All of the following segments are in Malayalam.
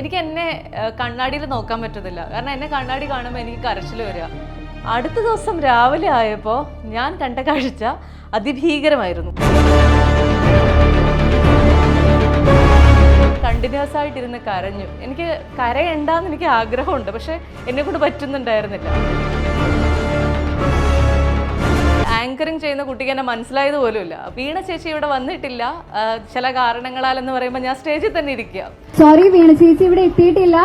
എനിക്ക് എന്നെ കണ്ണാടിയിൽ നോക്കാൻ പറ്റുന്നില്ല കാരണം എന്നെ കണ്ണാടി കാണുമ്പോൾ എനിക്ക് കരച്ചിൽ വരിക അടുത്ത ദിവസം രാവിലെ ആയപ്പോൾ ഞാൻ കണ്ട കാഴ്ച അതിഭീകരമായിരുന്നു. കണ്ടിന്യൂസ് ആയിട്ടിരുന്ന് കരഞ്ഞു. എനിക്ക് കരയണ്ടെന്ന് എനിക്ക് ആഗ്രഹമുണ്ട്. പക്ഷെ എന്നെ കൊണ്ട് പറ്റുന്നുണ്ടായിരുന്നില്ല. ആങ്കറിങ് ചെയ്യുന്ന കുട്ടിക്ക് എന്നെ മനസ്സിലായത് പോലുമില്ല. വീണ ചേച്ചി ഇവിടെ വന്നിട്ടില്ല. ചില കാരണങ്ങളാൽ എന്ന് പറയുമ്പോൾ ഞാൻ സ്റ്റേജിൽ തന്നെ ഇരിക്കുക. സോറി വീണ ചേച്ചി ഇവിടെ എത്തിയിട്ടില്ല.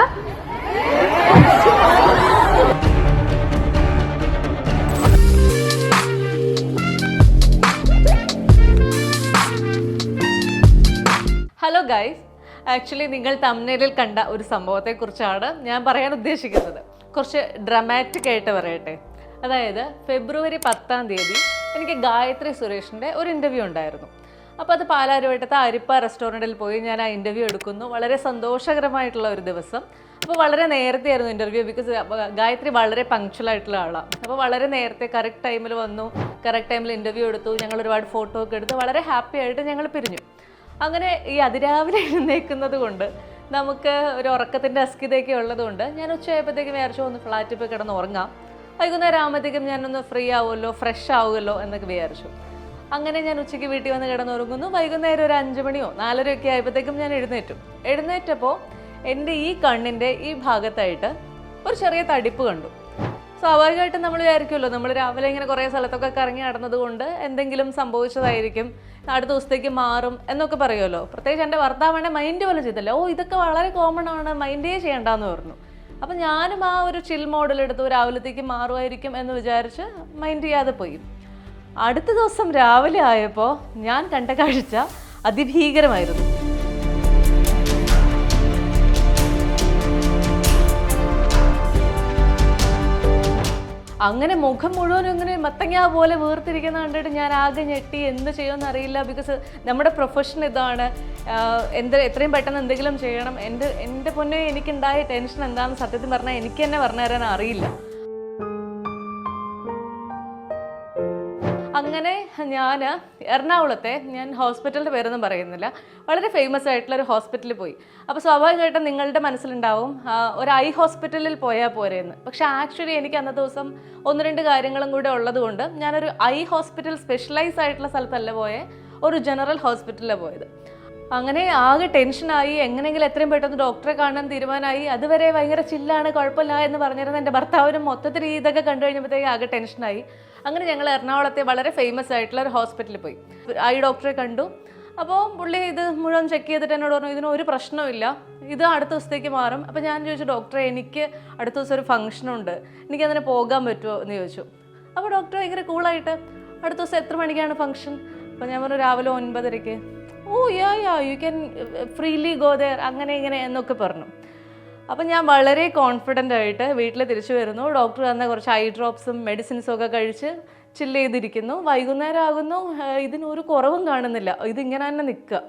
ഹലോ ഗൈസ് ആക്ച്വലി നിങ്ങൾ തമ്മിലിൽ കണ്ട ഒരു സംഭവത്തെക്കുറിച്ചാണ് ഞാൻ പറയാൻ ഉദ്ദേശിക്കുന്നത്. കുറച്ച് ഡ്രമാറ്റിക് ആയിട്ട് പറയട്ടെ. അതായത് ഫെബ്രുവരി പത്താം തീയതി എനിക്ക് ഗായത്രി സുരേഷിന്റെ ഒരു ഇന്റർവ്യൂ ഉണ്ടായിരുന്നു. അപ്പോൾ അത് പാലാരുവട്ടത്തെ അരിപ്പ റെസ്റ്റോറന്റിൽ പോയി ഞാൻ ആ ഇന്റർവ്യൂ എടുക്കുന്നു. വളരെ സന്തോഷകരമായിട്ടുള്ള ഒരു ദിവസം. അപ്പോൾ വളരെ നേരത്തെ ആയിരുന്നു ഇന്റർവ്യൂ ബിക്കോസ് ഗായത്രി വളരെ പങ്ക്ച്വൽ ആയിട്ടുള്ള ആളാണ് അപ്പോൾ വളരെ നേരത്തെ കറക്റ്റ് ടൈമിൽ വന്നു. കറക്റ്റ് ടൈമിൽ ഇന്റർവ്യൂ എടുത്തു. ഞങ്ങൾ ഒരുപാട് ഫോട്ടോ ഒക്കെ എടുത്ത്. വളരെ ഹാപ്പി ആയിട്ട് ഞങ്ങൾ പിരിഞ്ഞു. അങ്ങനെ ഈ അതിരാവിലെ എഴുന്നേക്കുന്നത് കൊണ്ട് നമുക്ക് ഒരു ഉറക്കത്തിന്റെ അസ്കിതയൊക്കെ ഉള്ളതുകൊണ്ട് ഞാൻ ഉച്ചയായപ്പോഴത്തേക്കും വിചാരിച്ചു ഒന്ന് ഫ്ലാറ്റിൽ പോയി കിടന്ന് ഉറങ്ങാം. വൈകുന്നേരം ആകുമ്പോഴത്തേക്കും ഞാനൊന്ന് ഫ്രീ ആവുമല്ലോ ഫ്രഷ് ആവുമല്ലോ എന്നൊക്കെ വിചാരിച്ചു. അങ്ങനെ ഞാൻ ഉച്ചയ്ക്ക് വീട്ടിൽ വന്ന് കിടന്നുറങ്ങുന്നു. വൈകുന്നേരം ഒരു അഞ്ച് മണിയോ നാലരയൊക്കെ ആയപ്പോഴത്തേക്കും ഞാൻ എഴുന്നേറ്റു. എഴുന്നേറ്റപ്പോൾ എന്റെ ഈ കണ്ണിന്റെ ഈ ഭാഗത്തായിട്ട് ഒരു ചെറിയ തടിപ്പ് കണ്ടു. സ്വാഭാവികമായിട്ടും നമ്മൾ വിചാരിക്കുമല്ലോ നമ്മൾ രാവിലെ ഇങ്ങനെ കുറേ സ്ഥലത്തൊക്കെ കറങ്ങി നടന്നത് കൊണ്ട് എന്തെങ്കിലും സംഭവിച്ചതായിരിക്കും അടുത്ത ദിവസത്തേക്ക് മാറും എന്നൊക്കെ പറയുമല്ലോ. പ്രത്യേകിച്ച് എന്റെ ഭർത്താവ് മൈൻഡ് പോലും ചെയ്തില്ല. ഓ ഇതൊക്കെ വളരെ കോമൺ ആണ് മൈൻഡേ ചെയ്യണ്ടെന്ന് പറഞ്ഞു. അപ്പം ഞാനും ആ ഒരു ചിൽ മോഡൽ എടുത്ത് രാവിലത്തേക്ക് മാറുമായിരിക്കും എന്ന് വിചാരിച്ച് മൈൻഡ് ചെയ്യാതെ പോയി. അടുത്ത ദിവസം രാവിലെ ആയപ്പോൾ ഞാൻ കണ്ട കാഴ്ച അതിഭീകരമായിരുന്നു. അങ്ങനെ മുഖം മുഴുവൻ ഇങ്ങനെ മത്തങ്ങ പോലെ വീർത്തിരിക്കുന്ന കണ്ടിട്ട് ഞാൻ ആകെ ഞെട്ടി. എന്ത് ചെയ്യുമെന്ന് അറിയില്ല. ബിക്കോസ് നമ്മുടെ പ്രൊഫഷൻ ഇതാണ്. എന്ത് എത്രയും പെട്ടെന്ന് എന്തെങ്കിലും ചെയ്യണം. എന്റെ എന്റെ പൊന്നെ എനിക്കുണ്ടായ ടെൻഷൻ എന്താണെന്ന് സത്യത്തിൽ പറഞ്ഞാൽ എനിക്ക് തന്നെ പറഞ്ഞു തരാൻ അറിയില്ല. അങ്ങനെ ഞാൻ എറണാകുളത്തെ ഞാൻ ഹോസ്പിറ്റലിന്റെ പേരൊന്നും പറയുന്നില്ല വളരെ ഫേമസ് ആയിട്ടുള്ള ഒരു ഹോസ്പിറ്റലിൽ പോയി. അപ്പോൾ സ്വാഭാവികമായിട്ടും നിങ്ങളുടെ മനസ്സിലുണ്ടാവും ഒരു ഐ ഹോസ്പിറ്റലിൽ പോയാൽ പോരെയെന്ന് പക്ഷേ ആക്ച്വലി എനിക്ക് അന്നത്തെ ദിവസം ഒന്ന് രണ്ട് കാര്യങ്ങളും കൂടെ ഉള്ളതുകൊണ്ട് ഞാനൊരു ഐ ഹോസ്പിറ്റൽ സ്പെഷ്യലൈസ് ആയിട്ടുള്ള സ്ഥലത്തല്ല പോയെ ഒരു ജനറൽ ഹോസ്പിറ്റലിലാണ് പോയത്. അങ്ങനെ ആകെ ടെൻഷനായി എങ്ങനെയെങ്കിലും എത്രയും പെട്ടെന്ന് ഡോക്ടറെ കാണാൻ തീരുമാനമായി. അതുവരെ ഭയങ്കര ചില്ലാണ് കുഴപ്പമില്ല എന്ന് പറഞ്ഞിരുന്ന എന്റെ ഭർത്താവിനും മൊത്തത്തിൽ ഇതൊക്കെ കണ്ടു കഴിഞ്ഞപ്പോഴത്തേക്ക് ആകെ ടെൻഷനായി അങ്ങനെ ഞങ്ങൾ എറണാകുളത്തെ വളരെ ഫേമസ് ആയിട്ടുള്ള ഒരു ഹോസ്പിറ്റലിൽ പോയി. ഐ ഡോക്ടറെ കണ്ടു. അപ്പോൾ പുള്ളി ഇത് മുഴുവൻ ചെക്ക് ചെയ്തിട്ട് എന്നോട് പറഞ്ഞു ഇതിന് ഒരു പ്രശ്നമില്ല ഇത് അടുത്ത ദിവസത്തേക്ക് മാറും. അപ്പോൾ ഞാൻ ചോദിച്ചു ഡോക്ടറെ എനിക്ക് അടുത്ത ദിവസം ഒരു ഫംഗ്ഷനുണ്ട് എനിക്ക് അതിന് പോകാൻ പറ്റുമോ? എന്ന് ചോദിച്ചു. അപ്പോൾ ഡോക്ടർ ഭയങ്കര കൂളായിട്ട് അടുത്ത ദിവസം എത്ര മണിക്കാണ് ഫംഗ്ഷൻ അപ്പോൾ ഞാൻ പറഞ്ഞു രാവിലെ ഒൻപതരയ്ക്ക്. ഓ yeah yeah you can freely go there അങ്ങനെ ഇങ്ങനെ എന്നൊക്കെ പറഞ്ഞു. അപ്പം ഞാൻ വളരെ കോൺഫിഡന്റ് ആയിട്ട് വീട്ടിൽ തിരിച്ചു വരുന്നു. ഡോക്ടർ തന്ന കുറച്ച് ഐ ഡ്രോപ്സും മെഡിസിൻസും ഒക്കെ കഴിച്ച് ചില്ല് ചെയ്തിരിക്കുന്നു. വൈകുന്നേരം ആകുന്നു. ഇതിനൊരു കുറവും കാണുന്നില്ല. ഇതിങ്ങനെ തന്നെ നിൽക്കുക.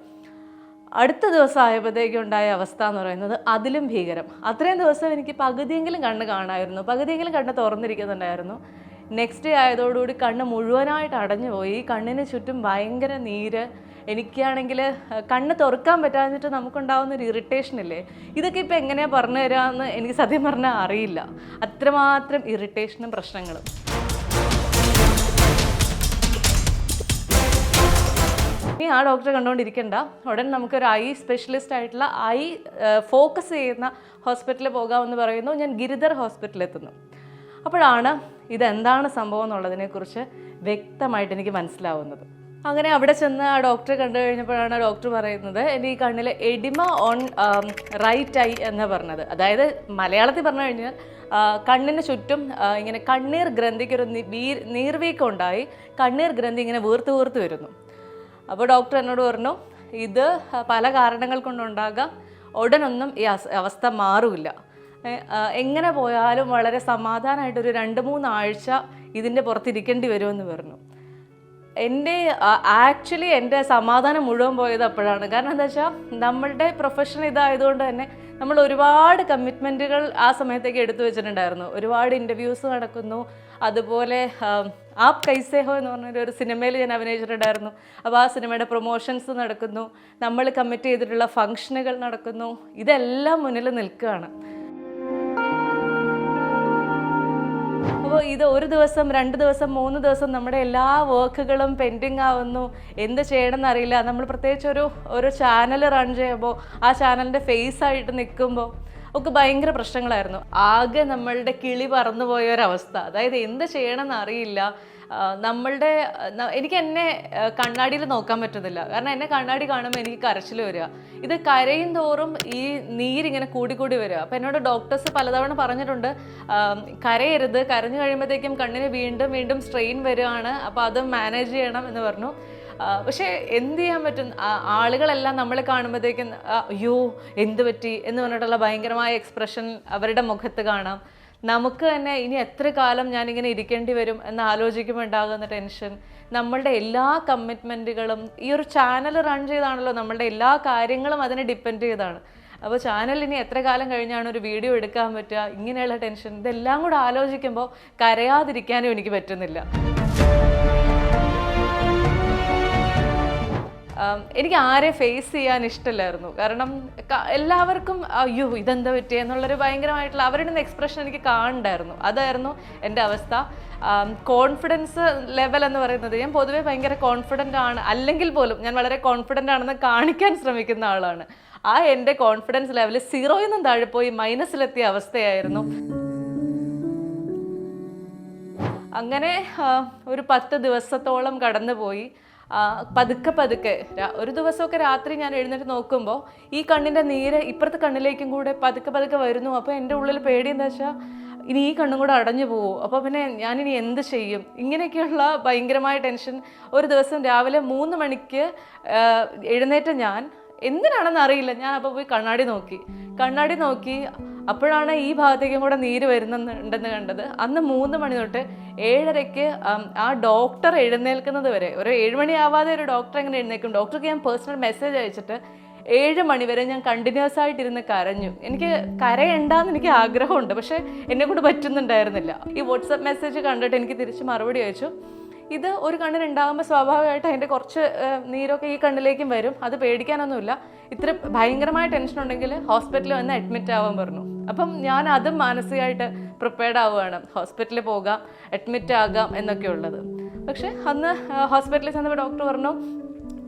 അടുത്ത ദിവസം ആയപ്പോഴത്തേക്കും ഉണ്ടായ അവസ്ഥ എന്ന് പറയുന്നത് അതിലും ഭീകരം. അത്രയും ദിവസം എനിക്ക് പകുതിയെങ്കിലും കണ്ണ് കാണായിരുന്നു. പകുതിയെങ്കിലും കണ്ണ് തുറന്നിരിക്കുന്നുണ്ടായിരുന്നു. നെക്സ്റ്റ് ഡേ ആയതോടുകൂടി കണ്ണ് മുഴുവനായിട്ട് അടഞ്ഞു പോയി കണ്ണിന് ചുറ്റും ഭയങ്കര നീര് എനിക്കാണെങ്കിൽ കണ്ണ് തുറക്കാൻ പറ്റാഞ്ഞിട്ട് നമുക്കുണ്ടാവുന്ന ഒരു ഇറിറ്റേഷൻ അല്ലേ ഇതൊക്കെ ഇപ്പം എങ്ങനെയാണ് പറഞ്ഞു തരാമെന്ന് എനിക്ക് സത്യം പറഞ്ഞാൽ അറിയില്ല. അത്രമാത്രം ഇറിറ്റേഷനും പ്രശ്നങ്ങളും. ഇനി ആ ഡോക്ടറെ കണ്ടുകൊണ്ടിരിക്കണ്ട ഉടൻ നമുക്കൊരു ഐ സ്പെഷ്യലിസ്റ്റ് ആയിട്ടുള്ള ഐ ഫോക്കസ് ചെയ്യുന്ന ഹോസ്പിറ്റലിൽ പോകാമെന്ന് പറയുന്നു. ഞാൻ ഗിരിധർ ഹോസ്പിറ്റലിൽ എത്തുന്നു അപ്പോഴാണ് ഇതെന്താണ് സംഭവം എന്നുള്ളതിനെക്കുറിച്ച് വ്യക്തമായിട്ട് എനിക്ക് മനസ്സിലാവുന്നത്. അങ്ങനെ അവിടെ ചെന്ന് ആ ഡോക്ടറെ കണ്ടു കഴിഞ്ഞപ്പോഴാണ് ഡോക്ടർ പറയുന്നത് എന്റെ ഈ കണ്ണിൽ എഡിമ ഓൺ റൈറ്റ് ഐ എന്ന് പറഞ്ഞത്. അതായത് മലയാളത്തിൽ പറഞ്ഞു കഴിഞ്ഞാൽ കണ്ണിന് ചുറ്റും ഇങ്ങനെ കണ്ണീർ ഗ്രന്ഥിക്കൊരു നീർവീക്കം ഉണ്ടായി കണ്ണീർ ഗ്രന്ഥി ഇങ്ങനെ വീർത്ത് വീർത്ത് വരുന്നു. അപ്പോൾ ഡോക്ടർ എന്നോട് പറഞ്ഞു ഇത് പല കാരണങ്ങൾ കൊണ്ടുണ്ടാകാം ഉടനൊന്നും ഈ അവസ്ഥ മാറില്ല. എങ്ങനെ പോയാലും വളരെ സമാധാനമായിട്ടൊരു രണ്ട് മൂന്നാഴ്ച ഇതിന്റെ പുറത്തിരിക്കേണ്ടി വരുമെന്ന് പറഞ്ഞു. എന്റെ ആക്ച്വലി എന്റെ സമാധാനം മുഴുവൻ പോയത് അപ്പോഴാണ്. കാരണം എന്താ വെച്ചാൽ നമ്മളുടെ പ്രൊഫഷൻ ഇതായതുകൊണ്ട് തന്നെ നമ്മൾ ഒരുപാട് കമ്മിറ്റ്മെന്റുകൾ ആ സമയത്തേക്ക് എടുത്തു വെച്ചിട്ടുണ്ടായിരുന്നു. ഒരുപാട് ഇന്റർവ്യൂസ് നടക്കുന്നു. അതുപോലെ ആപ് കൈസേഹോ എന്ന് പറഞ്ഞൊരു ഒരു സിനിമയിൽ ഞാൻ അഭിനയിച്ചിട്ടുണ്ടായിരുന്നു. അപ്പോൾ ആ സിനിമയുടെ പ്രൊമോഷൻസ് നടക്കുന്നു. നമ്മൾ കമ്മിറ്റ് ചെയ്തിട്ടുള്ള ഫങ്ഷനുകൾ നടക്കുന്നു. ഇതെല്ലാം മുന്നിൽ നിൽക്കുകയാണ്. അപ്പോൾ ഇത് ഒരു ദിവസം രണ്ട് ദിവസം മൂന്ന് ദിവസം നമ്മുടെ എല്ലാ വർക്കുകളും പെൻഡിങ് ആവുന്നു. എന്ത് ചെയ്യണമെന്ന് അറിയില്ല. നമ്മൾ പ്രത്യേകിച്ച് ഒരു ഒരു ചാനൽ റൺ ചെയ്യുമ്പോൾ ആ ചാനലിന്റെ ഫേസ് ആയിട്ട് നിൽക്കുമ്പോൾ ഒക്കെ ഭയങ്കര പ്രശ്നങ്ങളായിരുന്നു. ആകെ നമ്മളുടെ കിളി പറന്നു പോയ ഒരവസ്ഥ അതായത് എന്ത് ചെയ്യണമെന്ന് അറിയില്ല. നമ്മളുടെ എനിക്ക് എന്നെ കണ്ണാടിയിൽ നോക്കാൻ പറ്റുന്നില്ല. കാരണം എന്നെ കണ്ണാടി കാണുമ്പോൾ എനിക്ക് കരച്ചിൽ വരിക. ഇത് കരയും തോറും ഈ നീരിങ്ങനെ കൂടിക്കൂടി കൂടി വരിക. അപ്പം എന്നോട് ഡോക്ടേഴ്സ് പലതവണ പറഞ്ഞിട്ടുണ്ട് കരയരുത്. കരഞ്ഞു കഴിയുമ്പോഴത്തേക്കും കണ്ണിന് വീണ്ടും വീണ്ടും സ്ട്രെയിൻ വരികയാണ്. അപ്പോൾ അത് മാനേജ് ചെയ്യണം എന്ന് പറഞ്ഞു. പക്ഷേ എന്ത് ചെയ്യാൻ പറ്റും? ആളുകളെല്ലാം നമ്മളെ കാണുമ്പോഴത്തേക്കും അയ്യോ എന്ത് പറ്റി? എന്ന് പറഞ്ഞിട്ടുള്ള ഭയങ്കരമായ എക്സ്പ്രഷൻ അവരുടെ മുഖത്ത് കാണാം. നമുക്ക് തന്നെ ഇനി എത്ര കാലം ഞാനിങ്ങനെ ഇരിക്കേണ്ടി വരും എന്ന് ആലോചിക്കുമ്പോൾ ഉണ്ടാകുന്ന ടെൻഷൻ നമ്മളുടെ എല്ലാ കമ്മിറ്റ്മെന്റുകളും ഈ ഒരു ചാനൽ റൺ ചെയ്താണല്ലോ നമ്മളുടെ എല്ലാ കാര്യങ്ങളും അതിനെ ഡിപ്പെൻഡ് ചെയ്താണ്. അപ്പോൾ ചാനൽ ഇനി എത്ര കാലം കഴിഞ്ഞാണ് ഒരു വീഡിയോ എടുക്കാൻ പറ്റുക? ഇങ്ങനെയുള്ള ടെൻഷൻ ഇതെല്ലാം കൂടെ ആലോചിക്കുമ്പോൾ കരയാതിരിക്കാനും എനിക്ക് പറ്റുന്നില്ല. എനിക്ക് ആരെ ഫേസ് ചെയ്യാൻ ഇഷ്ടമില്ലായിരുന്നു. കാരണം എല്ലാവർക്കും അയ്യോ ഇതെന്താ പറ്റിയ എന്നുള്ളൊരു ഭയങ്കരമായിട്ടുള്ള അവരുടെ എക്സ്പ്രഷൻ എനിക്ക് കാണണ്ടായിരുന്നു. അതായിരുന്നു എന്റെ അവസ്ഥ. കോൺഫിഡൻസ് ലെവൽ എന്ന് പറയുന്നത് ഞാൻ പൊതുവേ ഭയങ്കര കോൺഫിഡന്റ് ആണ്. അല്ലെങ്കിൽ പോലും ഞാൻ വളരെ കോൺഫിഡന്റ് ആണെന്ന് കാണിക്കാൻ ശ്രമിക്കുന്ന ആളാണ്. ആ എന്റെ കോൺഫിഡൻസ് ലെവൽ സീറോയിൽ നിന്നും താഴെ പോയി മൈനസിലെത്തിയ അവസ്ഥയായിരുന്നു. അങ്ങനെ ഒരു പത്ത് ദിവസത്തോളം കടന്നുപോയി. പതുക്കെ പതുക്കെ ഒരു ദിവസമൊക്കെ രാത്രി ഞാൻ എഴുന്നേറ്റ് നോക്കുമ്പോൾ ഈ കണ്ണിന്റെ നീര് ഇപ്പുറത്തെ കണ്ണിലേക്കും കൂടെ പതുക്കെ പതുക്കെ വരുന്നു. അപ്പോൾ എന്റെ ഉള്ളിൽ പേടി എന്താ വെച്ചാൽ ഇനി ഈ കണ്ണും കൂടെ അടഞ്ഞു പോകും അപ്പോൾ പിന്നെ ഞാനിനി എന്ത് ചെയ്യും? ഇങ്ങനെയൊക്കെയുള്ള ഭയങ്കരമായ ടെൻഷൻ. ഒരു ദിവസം രാവിലെ മൂന്ന് മണിക്ക് എഴുന്നേറ്റ ഞാൻ എന്തിനാണെന്ന് അറിയില്ല. ഞാൻ അപ്പോൾ പോയി കണ്ണാടി നോക്കി. കണ്ണാടി നോക്കി അപ്പോഴാണ് ഈ ഭാഗത്തേക്കും കൂടെ നീര് വരുന്നുണ്ടെന്ന് കണ്ടത്. അന്ന് മൂന്ന് മണി തൊട്ട് ഏഴരയ്ക്ക് ആ ഡോക്ടർ എഴുന്നേൽക്കുന്നത് വരെ ഒരു ഏഴ് മണി ആവാതെ ഒരു ഡോക്ടർ എങ്ങനെ എഴുന്നേൽക്കും? ഡോക്ടർക്ക് ഞാൻ പേഴ്സണൽ മെസ്സേജ് അയച്ചിട്ട് ഏഴ് മണി വരെ ഞാൻ കണ്ടിന്യൂസ് ആയിട്ടിരുന്ന് കരഞ്ഞു. എനിക്ക് കരയണ്ടെന്ന് എനിക്ക് ആഗ്രഹമുണ്ട് പക്ഷേ എന്നെ കൊണ്ട് പറ്റുന്നുണ്ടായിരുന്നില്ല. ഈ വാട്സപ്പ് മെസ്സേജ് കണ്ടിട്ട് എനിക്ക് തിരിച്ച് മറുപടി അയച്ചു. ഇത് ഒരു കണ്ണിന് ഉണ്ടാകുമ്പോൾ സ്വാഭാവികമായിട്ട് അതിന്റെ കുറച്ച് നീരൊക്കെ ഈ കണ്ണിലേക്കും വരും. അത് പേടിക്കാനൊന്നുമില്ല. ഇത്ര ഭയങ്കരമായ ടെൻഷൻ ഉണ്ടെങ്കിൽ ഹോസ്പിറ്റലിൽ വന്ന് അഡ്മിറ്റ് ആവാൻ പറഞ്ഞു. അപ്പം ഞാൻ അതും മാനസികമായിട്ട് പ്രിപ്പയർഡ് ആവുകയാണ്. ഹോസ്പിറ്റലിൽ പോകാം അഡ്മിറ്റ് ആകാം എന്നൊക്കെ ഉള്ളത്. പക്ഷേ അന്ന് ഹോസ്പിറ്റലിൽ ചെന്നപ്പോൾ ഡോക്ടർ പറഞ്ഞു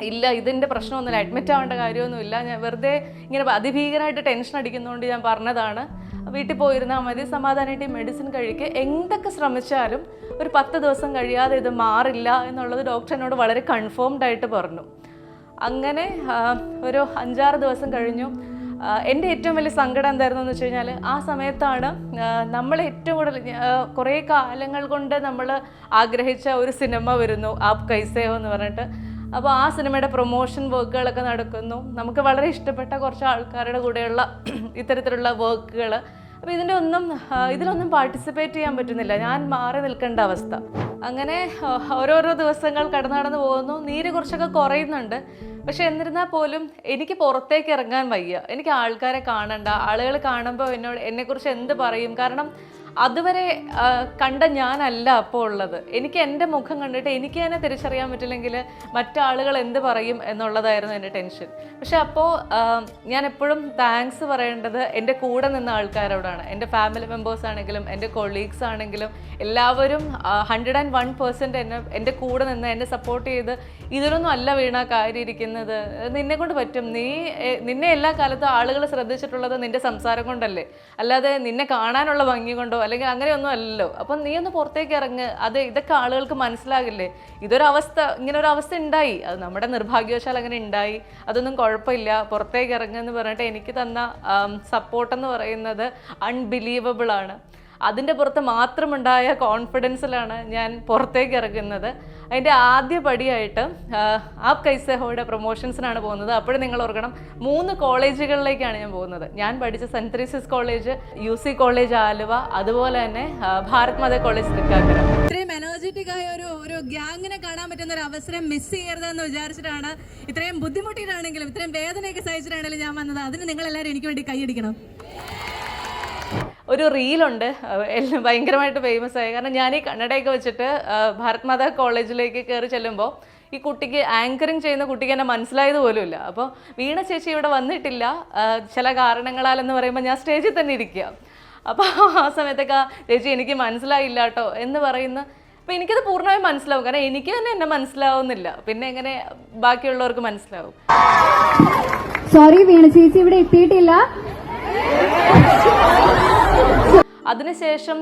ഇല്ല ഇതിന്റെ പ്രശ്നമൊന്നുമില്ല. അഡ്മിറ്റ് ആവേണ്ട കാര്യമൊന്നുമില്ല. ഞാൻ വെറുതെ ഇങ്ങനെ അതിഭീകരമായിട്ട് ടെൻഷൻ അടിക്കുന്നതുകൊണ്ട് ഞാൻ പറഞ്ഞതാണ്. വീട്ടിൽ പോയിരുന്നാൽ മതി സമാധാനമായിട്ട് മെഡിസിൻ കഴിക്കുക. എന്തൊക്കെ ശ്രമിച്ചാലും ഒരു പത്ത് ദിവസം കഴിയാതെ ഇത് മാറില്ല എന്നുള്ളത് ഡോക്ടർ എന്നോട് വളരെ കൺഫേംഡ് ആയിട്ട് പറഞ്ഞു. അങ്ങനെ ഒരു അഞ്ചാറ് ദിവസം കഴിഞ്ഞു. എന്റെ ഏറ്റവും വലിയ സങ്കടം എന്തായിരുന്നു എന്ന് വെച്ച് കഴിഞ്ഞാൽ ആ സമയത്താണ് നമ്മൾ ഏറ്റവും കൂടുതൽ കുറേ കാലങ്ങൾ കൊണ്ട് നമ്മൾ ആഗ്രഹിച്ച ഒരു സിനിമ വരുന്നു ആപ് കൈസേഹോ എന്ന് പറഞ്ഞിട്ട്. അപ്പോൾ ആ സിനിമയുടെ പ്രൊമോഷൻ വർക്കുകളൊക്കെ നടക്കുന്നു. നമുക്ക് വളരെ ഇഷ്ടപ്പെട്ട കുറച്ച് ആൾക്കാരുടെ കൂടെയുള്ള ഇത്തരത്തിലുള്ള വർക്കുകൾ അപ്പോൾ ഇതിന്റെ ഒന്നും ഇതിലൊന്നും പാർട്ടിസിപ്പേറ്റ് ചെയ്യാൻ പറ്റുന്നില്ല. ഞാൻ മാറി നിൽക്കേണ്ട അവസ്ഥ. അങ്ങനെ ഓരോരോ ദിവസങ്ങൾ കടന്നു കടന്നു പോകുന്നു. നീര് കുറച്ചൊക്കെ കുറയുന്നുണ്ട്. പക്ഷെ എന്നിരുന്നാൽ പോലും എനിക്ക് പുറത്തേക്ക് ഇറങ്ങാൻ വയ്യ. എനിക്ക് ആൾക്കാരെ കാണണ്ട. ആളുകൾ കാണുമ്പോൾ എന്നോട് എന്നെക്കുറിച്ച് എന്ത് പറയും? കാരണം അതുവരെ കണ്ട ഞാനല്ല അപ്പോൾ ഉള്ളത്. എനിക്ക് എന്റെ മുഖം കണ്ടിട്ട് എനിക്ക് തന്നെ തിരിച്ചറിയാൻ പറ്റില്ലെങ്കിൽ മറ്റാളുകൾ എന്ത് പറയും എന്നുള്ളതായിരുന്നു എന്റെ ടെൻഷൻ. പക്ഷെ അപ്പോൾ ഞാൻ എപ്പോഴും താങ്ക്സ് പറയേണ്ടത് എന്റെ കൂടെ നിന്ന ആൾക്കാരോടാണ്. എന്റെ ഫാമിലി മെമ്പേഴ്സ് ആണെങ്കിലും എന്റെ കൊളീഗ്സ് ആണെങ്കിലും എല്ലാവരും ഹൺഡ്രഡ് ആൻഡ് വൺ പെർസെന്റ് എന്നെ എന്റെ കൂടെ നിന്ന് എന്നെ സപ്പോർട്ട് ചെയ്ത് ഇതിനൊന്നും അല്ല വീണ കാര്യം ഇരിക്കുന്നത് നിന്നെ കൊണ്ട് പറ്റും. നീ നിന്നെ എല്ലാ കാലത്തും ആളുകൾ ശ്രദ്ധിച്ചിട്ടുള്ളത് നിന്റെ സംസാരം കൊണ്ടല്ലേ. അല്ലാതെ നിന്നെ കാണാനുള്ള ഭംഗി കൊണ്ടോ അല്ലെങ്കിൽ അങ്ങനെയൊന്നും അല്ലല്ലോ. അപ്പം നീ ഒന്ന് പുറത്തേക്ക് ഇറങ്ങ്. അത് ഇതൊക്കെ ആളുകൾക്ക് മനസ്സിലാകില്ലേ? ഇതൊരവസ്ഥ ഇങ്ങനെ ഒരു അവസ്ഥ ഉണ്ടായി. അത് നമ്മുടെ നിർഭാഗ്യവശാൽ അങ്ങനെ ഉണ്ടായി. അതൊന്നും കുഴപ്പമില്ല. പുറത്തേക്ക് ഇറങ്ങുമെന്ന് പറഞ്ഞിട്ട് എനിക്ക് തന്ന സപ്പോർട്ടെന്ന് പറയുന്നത് അൺബിലീവബിൾ ആണ്. അതിന്റെ പുറത്ത് മാത്രമുണ്ടായ കോൺഫിഡൻസിലാണ് ഞാൻ പുറത്തേക്ക് ഇറങ്ങുന്നത്. അതിന്റെ ആദ്യ പടിയായിട്ട് ആപ് കൈസഹോയുടെ പ്രൊമോഷൻസിനാണ് പോകുന്നത്. അപ്പോഴും നിങ്ങൾ ഓർക്കണം മൂന്ന് കോളേജുകളിലേക്കാണ് ഞാൻ പോകുന്നത്. ഞാൻ പഠിച്ച Saint Teresa's college U C college Aluva അതുപോലെ തന്നെ ഭാരത് മാതാ കോളേജ് തൃക്കാക്കര. ഇത്രയും എനർജറ്റിക് ആയ ഒരു ഒരു ഗ്യാങ്ങിനെ കാണാൻ പറ്റുന്ന ഒരു അവസരം മിസ് ചെയ്യരുതെന്ന് വിചാരിച്ചിട്ടാണ് ഇത്രയും ബുദ്ധിമുട്ടിയിട്ടാണെങ്കിലും ഇത്രയും വേദനയൊക്കെ സഹിച്ചിട്ടാണെങ്കിലും ഞാൻ വന്നത്. അതിന് നിങ്ങളെല്ലാവരും എനിക്ക് വേണ്ടി കൈയടിക്കണം. ഒരു റീലുണ്ട്. ഭയങ്കരമായിട്ട് ഫേമസ് ആയി. കാരണം ഞാൻ ഈ കണ്ണടയൊക്കെ വെച്ചിട്ട് ഭാരത് മാതാ കോളേജിലേക്ക് കയറി ചെല്ലുമ്പോൾ ഈ കുട്ടിക്ക് ആങ്കറിങ് ചെയ്യുന്ന കുട്ടിക്ക് എന്നെ മനസ്സിലായത് പോലുമില്ല. അപ്പോൾ വീണ ചേച്ചി ഇവിടെ വന്നിട്ടില്ല. ചില കാരണങ്ങളാൽ എന്ന് പറയുമ്പോൾ ഞാൻ സ്റ്റേജിൽ തന്നെ ഇരിക്കുക. അപ്പോൾ ആ സമയത്തൊക്കെ ചേച്ചി എനിക്ക് മനസ്സിലായില്ല കേട്ടോ എന്ന് പറയുന്ന അപ്പോൾ എനിക്കത് പൂർണമായും മനസ്സിലാവും. കാരണം എനിക്ക് തന്നെ എന്നെ മനസ്സിലാവുന്നില്ല. പിന്നെ എങ്ങനെ ബാക്കിയുള്ളവർക്ക് മനസ്സിലാവും. സോറി വീണ ചേച്ചി ഇവിടെ എത്തിയിട്ടില്ല. അതിനുശേഷം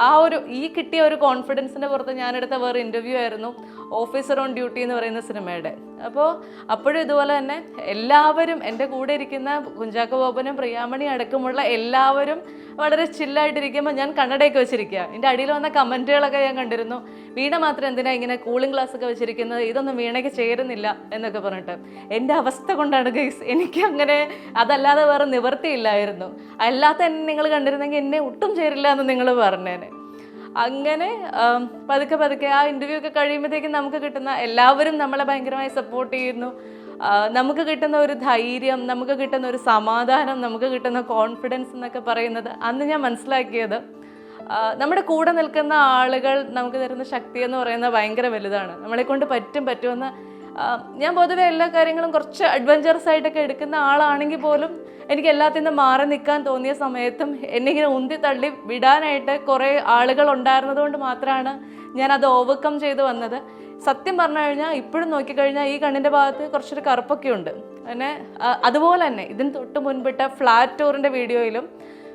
ആ, ഒരു ഈ കിട്ടിയ ഒരു കോൺഫിഡൻസിന്റെ പുറത്ത് ഞാനെടുത്ത വേറെ ഇന്റർവ്യൂ ആയിരുന്നു. ഓഫീസർ ഓൺ ഡ്യൂട്ടി എന്ന് പറയുന്ന സിനിമയുടെ. അപ്പോൾ അപ്പോഴും ഇതുപോലെ തന്നെ എല്ലാവരും എന്റെ കൂടെ ഇരിക്കുന്ന കുഞ്ചാക്കോ ബോബനും പ്രിയാമണി അടക്കമുള്ള എല്ലാവരും വളരെ ചില്ലായിട്ടിരിക്കുമ്പോൾ ഞാൻ കണ്ണടയൊക്കെ വെച്ചിരിക്കുക. എന്റെ അടിയിൽ വന്ന കമന്റുകളൊക്കെ ഞാൻ കണ്ടിരുന്നു. വീണ മാത്രം എന്തിനാ ഇങ്ങനെ കൂളിംഗ് ഗ്ലാസ് ഒക്കെ വെച്ചിരിക്കുന്നത്? ഇതൊന്നും വീണയ്ക്ക് ചേരുന്നില്ല എന്നൊക്കെ പറഞ്ഞിട്ട്. എന്റെ അവസ്ഥ കൊണ്ടാണ് ഗൈസ് എനിക്ക് അങ്ങനെ അതല്ലാതെ വേറെ നിവർത്തിയില്ലായിരുന്നു അല്ലാത്ത എന്നെ നിങ്ങൾ കണ്ടിരുന്നെങ്കിൽ എന്നെ ഒട്ടും ചേരില്ല എന്ന് നിങ്ങൾ പറഞ്ഞേനെ. അങ്ങനെ പതുക്കെ പതുക്കെ ആ ഇന്റർവ്യൂ ഒക്കെ കഴിയുമ്പോഴത്തേക്കും നമുക്ക് കിട്ടുന്ന എല്ലാവരും നമ്മളെ ഭയങ്കരമായി സപ്പോർട്ട് ചെയ്യുന്നു. നമുക്ക് കിട്ടുന്ന ഒരു ധൈര്യം നമുക്ക് കിട്ടുന്ന ഒരു സമാധാനം നമുക്ക് കിട്ടുന്ന കോൺഫിഡൻസ് എന്നൊക്കെ പറയുന്നത് അന്ന് ഞാൻ മനസ്സിലാക്കിയത്. നമ്മുടെ കൂടെ നിൽക്കുന്ന ആളുകൾ നമുക്ക് തരുന്ന ശക്തി എന്ന് പറയുന്നത് ഭയങ്കര വലുതാണ്. നമ്മളെ കൊണ്ട് പറ്റും പറ്റുമെന്ന് ഞാൻ പൊതുവെ എല്ലാ കാര്യങ്ങളും കുറച്ച് അഡ്വഞ്ചറസ് ആയിട്ടൊക്കെ എടുക്കുന്ന ആളാണെങ്കിൽ പോലും എനിക്ക് എല്ലാത്തിൽ നിന്നും മാറി നിൽക്കാൻ തോന്നിയ സമയത്തും എന്നെ ഇങ്ങനെ ഉന്തി തള്ളി വിടാനായിട്ട് കുറേ ആളുകൾ ഉണ്ടായിരുന്നതുകൊണ്ട് മാത്രമാണ് ഞാൻ അത് ഓവർകം ചെയ്ത് വന്നത്. സത്യം പറഞ്ഞു കഴിഞ്ഞാൽ ഇപ്പോഴും നോക്കിക്കഴിഞ്ഞാൽ ഈ കണ്ണിന്റെ ഭാഗത്ത് കുറച്ചൊരു കറുപ്പൊക്കെ ഉണ്ട്. പിന്നെ അതുപോലെ തന്നെ ഇതിന് തൊട്ട് മുൻപിട്ട ഫ്ലാറ്റ് ടൂറിന്റെ വീഡിയോയിലും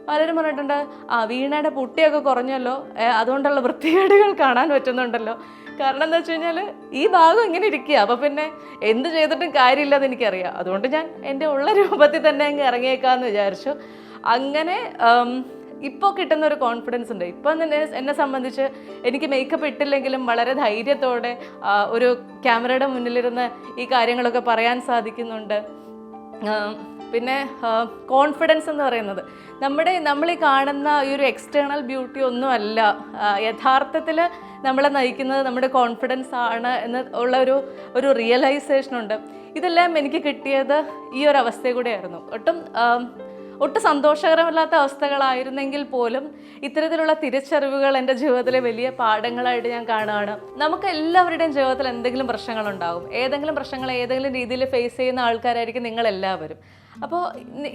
പലരും പറഞ്ഞിട്ടുണ്ട് ആ വീണയുടെ പുട്ടിയൊക്കെ കുറഞ്ഞല്ലോ അതുകൊണ്ടുള്ള വൃത്തികേടുകൾ കാണാൻ പറ്റുന്നുണ്ടല്ലോ. കാരണം എന്താ വെച്ച് കഴിഞ്ഞാൽ ഈ ഭാഗം ഇങ്ങനെ ഇരിക്കുക. അപ്പോൾ പിന്നെ എന്ത് ചെയ്തിട്ടും കാര്യമില്ലെന്ന് എനിക്കറിയാം. അതുകൊണ്ട് ഞാൻ എന്റെ ഉള്ള രൂപത്തിൽ തന്നെ അങ്ങ് ഇറങ്ങിയേക്കാന്ന് വിചാരിച്ചു. അങ്ങനെ ഇപ്പോൾ കിട്ടുന്ന ഒരു കോൺഫിഡൻസ് ഉണ്ട്. ഇപ്പം തന്നെ എന്നെ സംബന്ധിച്ച് എനിക്ക് മേക്കപ്പ് ഇട്ടില്ലെങ്കിലും വളരെ ധൈര്യത്തോടെ ഒരു ക്യാമറയുടെ മുന്നിലിരുന്ന് ഈ കാര്യങ്ങളൊക്കെ പറയാൻ സാധിക്കുന്നുണ്ട്. പിന്നെ കോൺഫിഡൻസ് എന്ന് പറയുന്നത് നമ്മുടെ നമ്മൾ ഈ കാണുന്ന ഈ ഒരു എക്സ്റ്റേണൽ ബ്യൂട്ടി ഒന്നുമല്ല. യഥാർത്ഥത്തിൽ നമ്മളെ നയിക്കുന്നത് നമ്മുടെ കോൺഫിഡൻസ് ആണ് എന്ന് ഉള്ള ഒരു ഒരു റിയലൈസേഷൻ ഉണ്ട്. ഇതെല്ലാം എനിക്ക് കിട്ടിയത് ഈ ഒരു അവസ്ഥ കൂടെയായിരുന്നു. ഒട്ടും ഒട്ടും സന്തോഷകരമല്ലാത്ത അവസ്ഥകളായിരുന്നെങ്കിൽ പോലും ഇത്തരത്തിലുള്ള തിരിച്ചറിവുകൾ എന്റെ ജീവിതത്തിലെ വലിയ പാഠങ്ങളായിട്ട് ഞാൻ കാണുകയാണ്. നമുക്ക് എല്ലാവരുടെയും ജീവിതത്തിൽ എന്തെങ്കിലും പ്രശ്നങ്ങളുണ്ടാകും. ഏതെങ്കിലും പ്രശ്നങ്ങൾ ഏതെങ്കിലും രീതിയിൽ ഫേസ് ചെയ്യുന്ന ആൾക്കാരായിരിക്കും നിങ്ങളെല്ലാവരും. അപ്പോൾ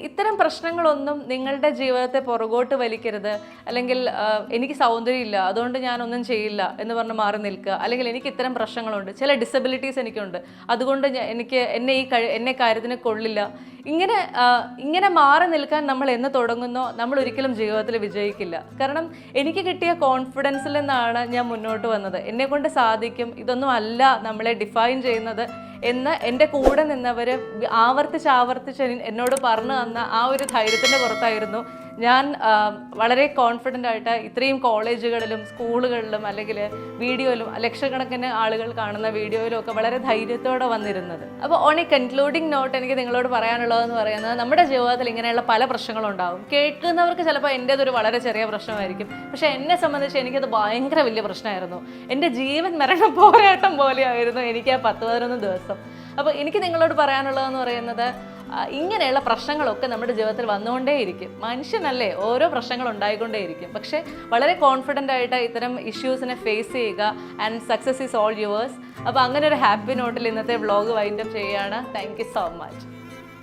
ഇത്തരം പ്രശ്നങ്ങളൊന്നും നിങ്ങളുടെ ജീവിതത്തെ പുറകോട്ട് വലിക്കരുത്. അല്ലെങ്കിൽ എനിക്ക് സൗന്ദര്യമില്ല അതുകൊണ്ട് ഞാനൊന്നും ചെയ്യില്ല എന്ന് പറഞ്ഞ് മാറി നിൽക്കുക. അല്ലെങ്കിൽ എനിക്ക് ഇത്തരം പ്രശ്നങ്ങളുണ്ട് ചില ഡിസബിലിറ്റീസ് എനിക്കുണ്ട്. അതുകൊണ്ട് എനിക്ക് എന്നെ ഈ കഴി എന്നെ കാര്യത്തിന് കൊള്ളില്ല. ഇങ്ങനെ ഇങ്ങനെ മാറി നിൽക്കാൻ നമ്മൾ എന്ന് തുടങ്ങുന്നോ? നമ്മൾ ഒരിക്കലും ജീവിതത്തിൽ വിജയിക്കില്ല. കാരണം എനിക്ക് കിട്ടിയ കോൺഫിഡൻസിൽ നിന്നാണ് ഞാൻ മുന്നോട്ട് വന്നത്. എന്നെക്കൊണ്ട് സാധിക്കും. ഇതൊന്നും അല്ല നമ്മളെ ഡിഫൈൻ ചെയ്യുന്നത്. എന്ന് എന്റെ കൂടെ നിന്നവർ ആവർത്തിച്ച് ആവർത്തിച്ച് എന്നോട് പറഞ്ഞു തന്ന ആ ഒരു ധൈര്യത്തിന്റെ പുറത്തായിരുന്നു. ഞാൻ വളരെ കോൺഫിഡന്റ് ആയിട്ട് ഇത്രയും കോളേജുകളിലും സ്കൂളുകളിലും അല്ലെങ്കിൽ വീഡിയോയിലും ലക്ഷക്കണക്കിന് ആളുകൾ കാണുന്ന വീഡിയോയിലും ഒക്കെ വളരെ ധൈര്യത്തോടെ വന്നിരുന്നത്. അപ്പോൾ ഓൺ എ കൺക്ലൂഡിങ് നോട്ട് എനിക്ക് നിങ്ങളോട് പറയാനുള്ളതെന്ന് പറയുന്നത് നമ്മുടെ ജീവിതത്തിൽ ഇങ്ങനെയുള്ള പല പ്രശ്നങ്ങളുണ്ടാവും. കേൾക്കുന്നവർക്ക് ചിലപ്പോൾ എന്റേതൊരു വളരെ ചെറിയ പ്രശ്നമായിരിക്കും. പക്ഷേ എന്നെ സംബന്ധിച്ച് എനിക്കത് ഭയങ്കര വലിയ പ്രശ്നമായിരുന്നു. എന്റെ ജീവൻ മരണ പോരാട്ടം പോലെയായിരുന്നു എനിക്ക് ആ പത്ത് പതിനൊന്ന് ദിവസം. അപ്പോൾ എനിക്ക് നിങ്ങളോട് പറയാനുള്ളതെന്ന് പറയുന്നത് ഇങ്ങനെയുള്ള പ്രശ്നങ്ങളൊക്കെ നമ്മുടെ ജീവിതത്തിൽ വന്നുകൊണ്ടേയിരിക്കും. മനുഷ്യനല്ലേ ഓരോ പ്രശ്നങ്ങൾ ഉണ്ടായിക്കൊണ്ടേയിരിക്കും. പക്ഷേ വളരെ കോൺഫിഡന്റ് ആയിട്ട് ഇത്തരം ഇഷ്യൂസിനെ ഫേസ് ചെയ്യുക and success is all yours അപ്പോൾ അങ്ങനെ ഒരു ഹാപ്പി നോട്ടിൽ ഇന്നത്തെ വ്ളോഗ് വൈൻഡപ്പ് ചെയ്യുകയാണ്. താങ്ക് യു സോ മച്ച്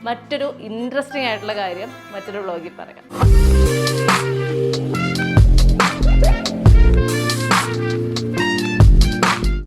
മറ്റൊരു ഇൻട്രസ്റ്റിംഗ് ആയിട്ടുള്ള കാര്യം മറ്റൊരു വ്ളോഗിൽ പറയാം.